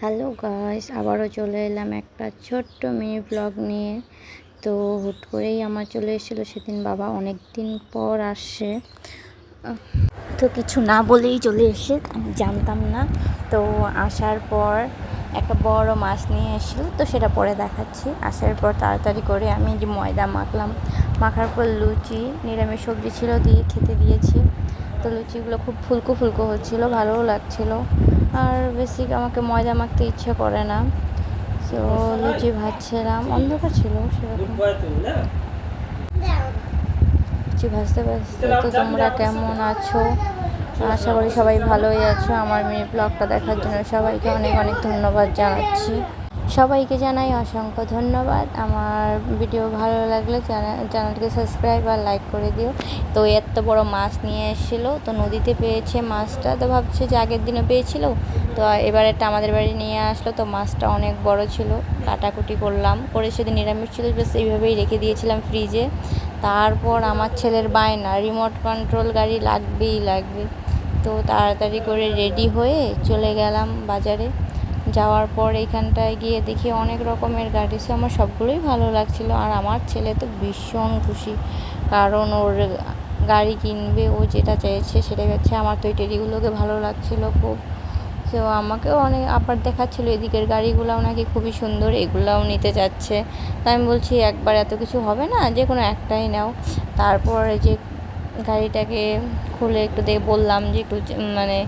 Hello guys আবারও চলে এলাম একটা ছোট্ট মিনি ব্লগ নিয়ে। তো হুট করেই আমার চলে এসেছিল সেদিন বাবা। অনেক দিন পর আসে তো কিছু না বলেই চলে এসে আমি জানতাম না। তো আসার পর একটা বড় মাছ নিয়ে এসেছিল। তো সেটা পরে দেখাচ্ছি। আসার পর তাড়াতাড়ি করে আমি যে ময়দা মাখলাম। মাখার পর লুচি, নিরামিষ সবজি ছিল দিয়ে খেতে দিয়েছি। তো লুচিগুলো খুব ফুলকো ফুলকো হচ্ছিল, ভালোও লাগছিল। আর বেশি আমাকে ময়দা মাখতে ইচ্ছে করে না। তো লুচি ভাজছিলাম, অন্ধকার ছিল সেরকম। লুচি ভাজতে ভাজতে তো তোমরা কেমন আছো? আশা করি সবাই ভালোই আছো। আমার মেয়ে ব্লগটা দেখার জন্য সবাইকে অনেক অনেক ধন্যবাদ জানাচ্ছি। সবাইকে জানাই অসংখ্য ধন্যবাদ। আমার ভিডিও ভালো লাগলে চ্যানেলকে সাবস্ক্রাইব আর লাইক করে দিও। তো এত বড় মাছ নিয়ে এসেছিল, তো নদীতে পেয়েছে মাছটা। তো ভাবছে যে আগের দিনে পেয়েছিল। তো এবার একটা আমাদের বাড়ি নিয়ে আসলো, তো মাছটা অনেক বড় ছিল। কাটাকুটি করলাম, করে সেদিন নিরামিষ ছিল বেশ এইভাবেই রেখে দিয়েছিলাম ফ্রিজে। তারপর আমার ছেলের বায়না, রিমোট কন্ট্রোল গাড়ি লাগবেই লাগবে। তো তাড়াতাড়ি করে রেডি হয়ে চলে গেলাম বাজারে। যাওয়ার পর এইখানটায় গিয়ে দেখি অনেক রকমের গাড়ি। সে আমার সবগুলোই ভালো লাগছিল আর আমার ছেলে তো ভীষণ খুশি। কারণ ওর গাড়ি কিনবে, ও যেটা চাইছে সেটাই হচ্ছে। আমার তো এই টেডিগুলোকে ভালো লাগছিল খুব। তো আমাকেও অনেক আবার দেখাচ্ছিলো এদিকের গাড়িগুলোও নাকি খুবই সুন্দর, এগুলোও নিতে চাচ্ছে তাই আমি বলছি, একবার এত কিছু হবে না? যে কোনো একটাই নাও। তারপর যে গাড়িটাকে খুলে একটু দেখে বললাম যে একটু মানে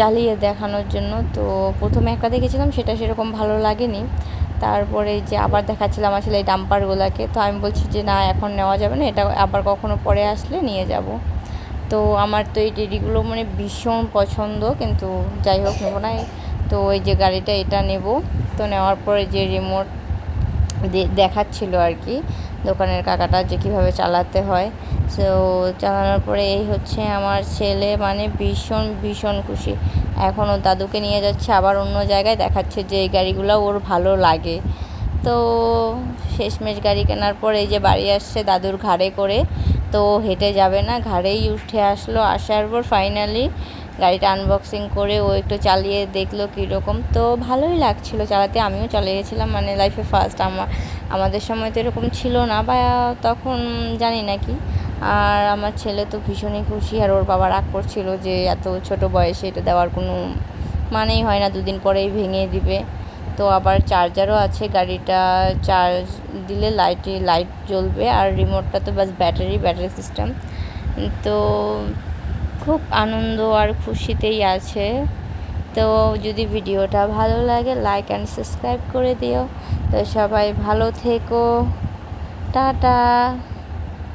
চালিয়ে দেখানোর জন্য। তো প্রথমে একটা দেখেছিলাম, সেটা সেরকম ভালো লাগেনি। তারপরে যে আবার দেখাচ্ছিলাম আসলে এই ডাম্পারগুলোকে, তো আমি বলছি যে, না, এখন নেওয়া যাবে না, এটা আবার কখনো পরে আসলে নিয়ে যাব। তো আমার তো এই টেডিগুলো মানে ভীষণ পছন্দ, কিন্তু যাই হোক, নেব না। তো ওই যে গাড়িটা, এটা নেব। তো নেওয়ার পরে যে রিমোট দেখাচ্ছিল আর কি দোকানের কাকাটা যে কীভাবে চালাতে হয়। সো চালানোর পরে এই হচ্ছে আমার ছেলে মানে ভীষণ ভীষণ খুশি। এখন ও দাদুকে নিয়ে যাচ্ছে, আবার অন্য জায়গায় দেখাচ্ছে যে এই গাড়িগুলো ওর ভালো লাগে। তো শেষমেশ গাড়ি কেনার পর এই যে বাড়ি আসছে দাদুর ঘাড়ে করে, তো হেঁটে যাবে না, ঘাড়েই উঠে আসলো। আসার পর ফাইনালি গাড়িটা আনবক্সিং করে ও একটু চালিয়ে দেখল কীরকম। তো ভালোই লাগছিল চালাতে, আমিও চালিয়েছিলাম মানে লাইফে ফার্স্ট আমার আমাদের সময় তো এরকম ছিল না বা তখন জানি না কি। আর আমার ছেলে তো ভীষণই খুশি আর ওর বাবা রাগ করছিল যে এত ছোট বয়সে এটা দেওয়ার কোনো মানেই হয় না, দুদিন পরেই ভেঙে দিবে। তো আবার চার্জারও আছে, গাড়িটা চার্জ দিলে লাইটে লাইট জ্বলবে আর রিমোটটা তো বাস ব্যাটারি ব্যাটারি সিস্টেম তো খুব আনন্দ আর খুশিতেই আছে। তো যদি ভিডিওটা ভালো লাগে লাইক অ্যান্ড সাবস্ক্রাইব করে দিও। তো সবাই ভালো থেকো। Ta ta.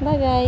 Bye bye.